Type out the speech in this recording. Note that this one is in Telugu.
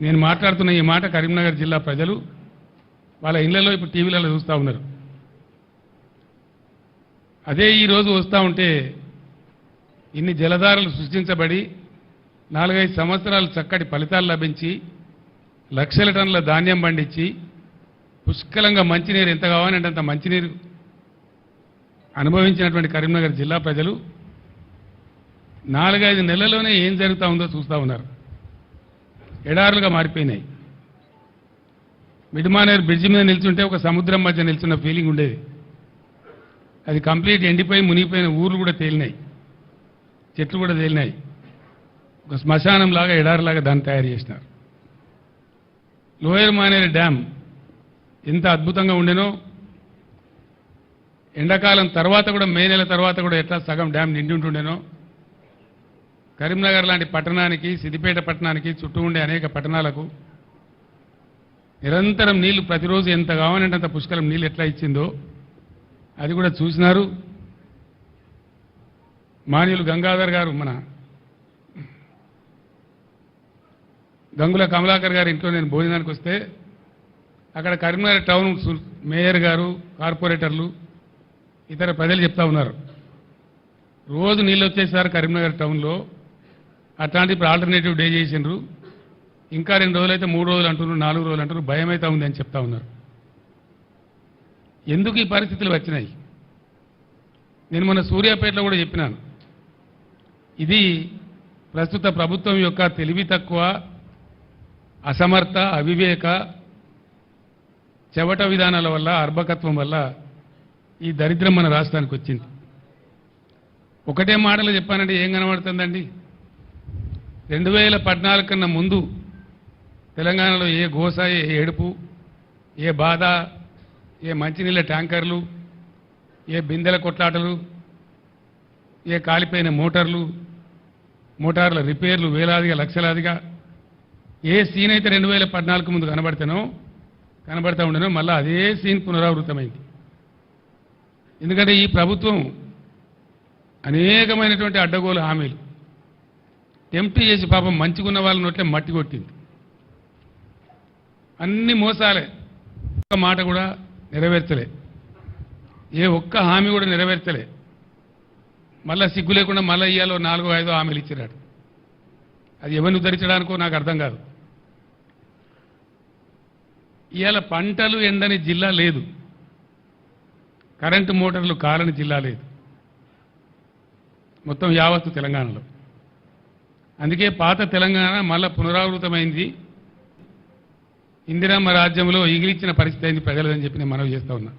నేను మాట్లాడుతున్న ఈ మాట కరీంనగర్ జిల్లా ప్రజలు వాళ్ళ ఇళ్ళలో ఇప్పుడు టీవీలలో చూస్తూ ఉన్నారు. అదే ఈరోజు వస్తూ ఉంటే ఇన్ని జలధారలు సృష్టించబడి నాలుగైదు సంవత్సరాలు చక్కటి ఫలితాలు లభించి లక్షల టన్నుల ధాన్యం పండించి పుష్కలంగా మంచినీరు ఎంత కావాలంటే అంత మంచినీరు అనుభవించినటువంటి కరీంనగర్ జిల్లా ప్రజలు నాలుగైదు నెలల్లోనే ఏం జరుగుతూ ఉందో చూస్తూ ఉన్నారు. ఎడారులుగా మారిపోయినాయి. మిడ్మానేరు బ్రిడ్జి మీద నిల్చుంటే ఒక సముద్రం మధ్య నిల్చున్న ఫీలింగ్ ఉండేది. అది కంప్లీట్ ఎండిపోయి మునిగిపోయిన ఊర్లు కూడా తేలినాయి. చెట్లు కూడా తేలినాయి. ఒక శ్మశానంలాగా ఎడారిలాగా దాన్ని తయారు చేసినారు. లోయర్ మానేర్ డ్యామ్ ఎంత అద్భుతంగా ఉండేనో ఎండాకాలం తర్వాత కూడా మే నెల తర్వాత కూడా ఎట్లా సగం డ్యామ్ నిండి ఉంటుండేనో కరీంనగర్ లాంటి పట్టణానికి సిద్దిపేట పట్టణానికి చుట్టూ ఉండే అనేక పట్టణాలకు నిరంతరం నీళ్ళు ప్రతిరోజు ఎంత కావాలంటే అంత పుష్కలం నీళ్ళు ఎట్లా ఇచ్చిందో అది కూడా చూసినారు. మాన్యులు గంగాధర్ గారు మన గంగుల కమలాకర్ గారి ఇంట్లో నేను భోజనానికి వస్తే అక్కడ కరీంనగర్ టౌన్ మేయర్ గారు కార్పొరేటర్లు ఇతర ప్రజలు చెప్తా ఉన్నారు. రోజు నీళ్ళు వచ్చేసారు కరీంనగర్ టౌన్లో. అట్లాంటి ఇప్పుడు ఆల్టర్నేటివ్ డే చేసిండ్రు. ఇంకా రెండు రోజులు అయితే మూడు రోజులు అంటున్నారు నాలుగు రోజులు అంటున్నారు. భయం అయితే ఉంది అని చెప్తా ఉన్నారు. ఎందుకు ఈ పరిస్థితులు వచ్చినాయి? నేను మన సూర్యాపేటలో కూడా చెప్పినాను. ఇది ప్రస్తుత ప్రభుత్వం యొక్క తెలివి తక్కువ అసమర్థ అవివేక చెవట విధానాల వల్ల అర్భకత్వం వల్ల ఈ దరిద్రం మన రాష్ట్రానికి వచ్చింది. ఒకటే మాటలు చెప్పానంటే ఏం కనబడుతుందండి? రెండు వేల పద్నాలుగు కన్నా ముందు తెలంగాణలో ఏ గోస ఏ ఏడుపు ఏ బాధ ఏ మంచినీళ్ళ ట్యాంకర్లు ఏ బిందెల కొట్లాటలు ఏ కాలిపోయిన మోటార్లు మోటార్ల రిపేర్లు వేలాదిగా లక్షలాదిగా ఏ సీన్ అయితే రెండు వేల పద్నాలుగు ముందు కనబడతానో కనబడతా ఉండనో మళ్ళీ అదే సీన్ పునరావృతమైంది. ఎందుకంటే ఈ ప్రభుత్వం అనేకమైనటువంటి అడ్డగోలు హామీలు టెంప్ట్ చేసి పాపం మంచిగున్న వాళ్ళ నోట్లే మట్టి కొట్టింది. అన్ని మోసాలే. ఒక్క మాట కూడా నెరవేర్చలే. ఏ ఒక్క హామీ కూడా నెరవేర్చలే. మళ్ళా సిగ్గు లేకుండా మళ్ళీ ఇయ్యాలో నాలుగో ఐదో హామీలు ఇచ్చినాడు అది ఎవరిని ఉద్ధరించడానికో నాకు అర్థం కాదు. ఇవాళ పంటలు ఎండని జిల్లా లేదు. కరెంటు మోటార్లు కాలని జిల్లా లేదు. మొత్తం యావత్తు తెలంగాణలో. అందుకే పాత తెలంగాణ మళ్ళా పునరావృతమైంది. ఇందిరమ్మ రాజ్యంలో ఇగిలిచ్చిన పరిస్థితి అయింది ప్రజలదని చెప్పి నేను మనవి చేస్తా ఉన్నా.